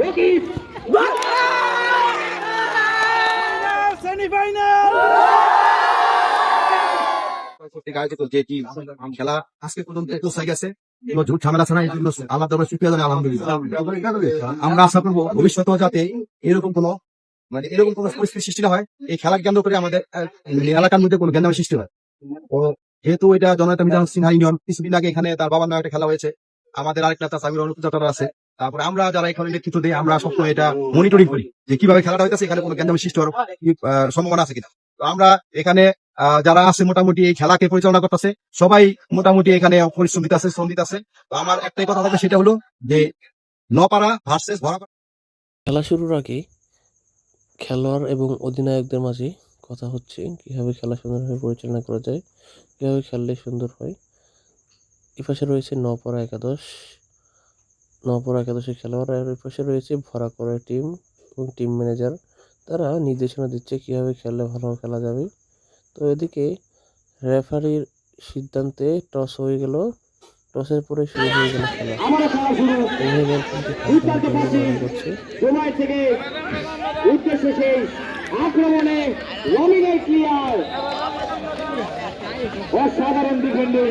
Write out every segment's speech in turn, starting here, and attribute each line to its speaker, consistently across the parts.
Speaker 1: রকিব
Speaker 2: কর্তৃক আয়োজিত যে খেলা আজকে পর্যন্ত একুশ গেছে। কোনো ঝুট ঝামেলা ছাড়া এই আল্লাহ তাআলা শুকরিয়া জানাই আলহামদুলিল্লাহ। আমরা আশা করব ভবিষ্যতেও যাতে এরকম কোনো মানে এরকম কোনো পরিস্থিতি সৃষ্টি না হয়। এই খেলা কেন্দ্র করে আমাদের এলাকার মধ্যে কোনো সৃষ্টি হয়। তো যেহেতু এটা জনতা মিজান সিনহা ইউনিয়ন কিছুদিন আগে এখানে তার বাবার নামে একটা খেলা হয়েছে। আমাদের আরেকটা তার সাবির অনুপজাতারা আছে। তারপরে আমরা যারা এখানে নেতৃত্ব দিই আমরা সবসময় এটা মনিটরিং করি যে কীভাবে খেলাটা হইতেছে এখানে কোনো সৃষ্টি হওয়ার সম্ভাবনা আছে কিনা। তো আমরা এখানে যারা আছে মোটামুটি এই খেলাকে পরিচালনা করতেছে সবাই মোটামুটি এখানে পরিশ্রম দিতেছে শ্রম দিতেছে। তো আমার একটাই কথা থাকবে সেটা হলো যে নপাড়া ভার্সেস ভরা
Speaker 3: খেলা শুরুর আগে খেলোয়াড় এবং অধিনায়কদের মাঝে কথা হচ্ছে কীভাবে খেলা সুন্দরভাবে পরিচালনা করা যায় কীভাবে খেললে সুন্দর হয়। এপাশে রয়েছে নপরা একাদশ। নপরা একাদশের খেলোয়াড় আর এপাশে রয়েছে ভরা করে টিম এবং টিম ম্যানেজার। তারা নির্দেশনা দিচ্ছে কীভাবে খেললে ভালো খেলা যাবে। তো এদিকে রেফারির সিদ্ধান্তে টস হয়ে গেল। টসের পরে শুরু হয়ে গেল খেলা। করছে।
Speaker 1: আক্রমণে অসাধারণ ডিফেন্ডিং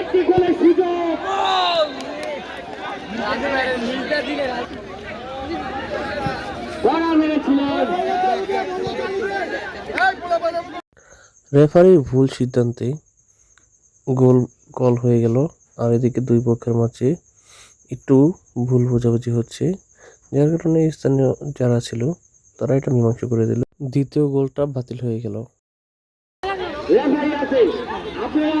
Speaker 1: একটি গোলের সুযোগ।
Speaker 3: রেফারির ভুল সিদ্ধান্তে গোল কল হয়ে গেল। আর এদিকে দুই পক্ষের মাঝে একটু ভুল বোঝাবুঝি হচ্ছে। যার কারণে স্থানীয় যারা ছিল, তারা এটা মীমাংসা করে দিল। দ্বিতীয় গোলটা বাতিল হয়ে গেল
Speaker 1: রেফারি আছে আপনারা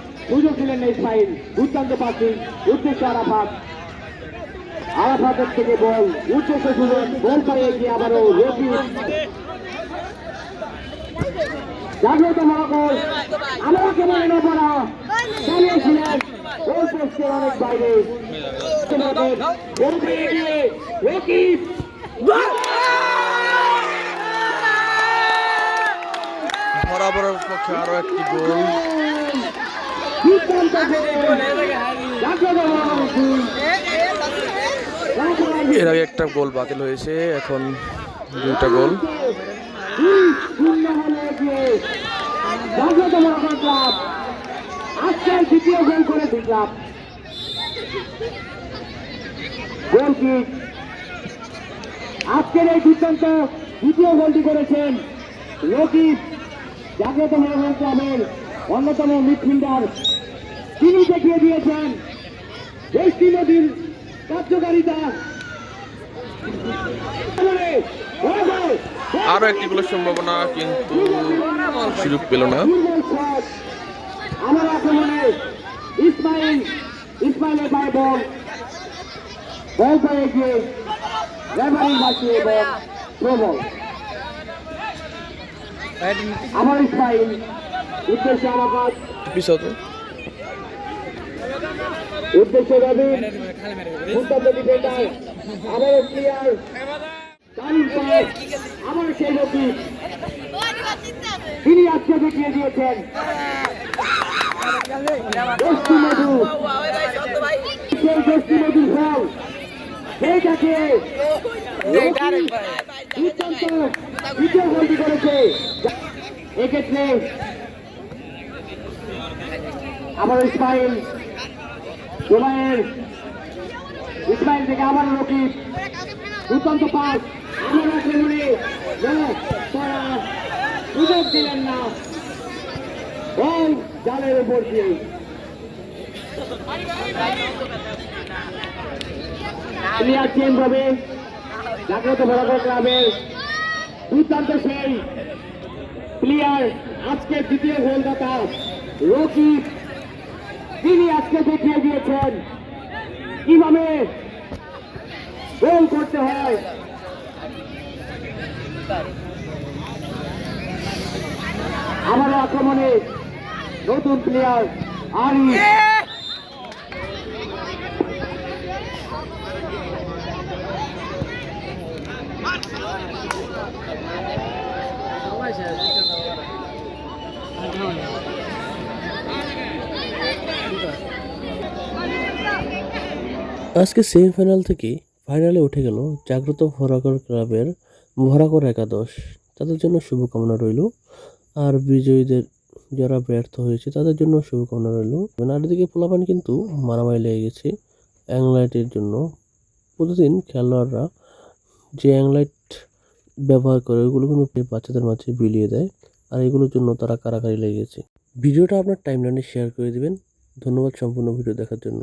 Speaker 1: সুযোগ ছিলেন না ইসমাইল দুর্দান্ত পাসিং উদ্দেশ্য আরাফাত। আরাফাতের থেকে বল, উদ্দেশ্য সুযোগ বল পাড়িয়ে গিয়ে আবারও রবি জাগ্রত মহাকল আমাকে মনে না পড়া। চালিয়েছিলেন গোল
Speaker 4: বরাবরের পক্ষে আরও একটি গোল
Speaker 1: দুর্দান্ত গোল জাগ্রত মহাকল
Speaker 4: এর আগে একটা গোল বাতিল হয়েছে, এখন দুইটা গোল।
Speaker 1: আজকের এই দুর্দান্ত দ্বিতীয় গোলটি করেছেন রকিব জাগ্রত মহাকল ক্লাবের অন্যতম মিডফিল্ডার তিনি দেখিয়ে দিয়েছেন দেশটি নদীর কার্যকারিতা।
Speaker 4: আরও একটি গোলের সম্ভাবনা কিন্তু সুযোগ পেল না।
Speaker 1: আমার আক্রমণে ইসমাইল ইসমাইলের বল বল পেয়ে গিয়ে প্রবল। আমার ইসমাইল উদ্দেশ্যে আরাফাত
Speaker 4: পিছত
Speaker 1: উদ্দেশ্যে রবিন দুর্দান্ত ডিফেন্ডার সেই রকিব তিনি আজকে দেখিয়ে দিয়েছেন। দোস্তি মধু। সেই দোস্তি মধুর ফল। সেইটাকে দুর্দান্ত করেছে। এক্ষেত্রে আবার ইসমাইল দুবাইয়ের ইসমাইল থেকে আবার রকিব। দুর্দান্ত পাস। আমার লোক তারা সুযোগ দিলেন না। বল জালের উপর দিয়ে। প্লেয়ার চেঞ্জ হবে জাগ্রত বরাবর ক্লাবের দুর্দান্ত সেই প্লেয়ার আজকে দ্বিতীয় গোলদাতা রকিব। তিনি আজকে দেখিয়ে দিয়েছেন। কীভাবে গোল করতে হয়? আমারও আক্রমণে নতুন প্লেয়ার আরি
Speaker 3: আজকে সেমিফাইনাল থেকে ফাইনালে উঠে গেল জাগ্রত ভরাকর ক্লাবের ভরাকর একাদশ। তাদের জন্য শুভকামনা রইল। আর বিজয়ীদের যারা ব্যর্থ হয়েছে, তাদের জন্য শুভকামনা রইল। আর এদিকে পোলাপান কিন্তু মারামারি লেগে গেছে অ্যাংলাইটের জন্য। প্রতিদিন খেলোয়াড়রা যে অ্যাংলাইট ব্যবহার করে ওগুলো কিন্তু বাচ্চাদের মাঝে বিলিয়ে দেয়। আর এগুলোর জন্য তারা কারাকারি লেগে গেছে। ভিডিওটা আপনার টাইমলাইনে শেয়ার করে দিবেন। ধন্যবাদ সম্পূর্ণ ভিডিও দেখার জন্য।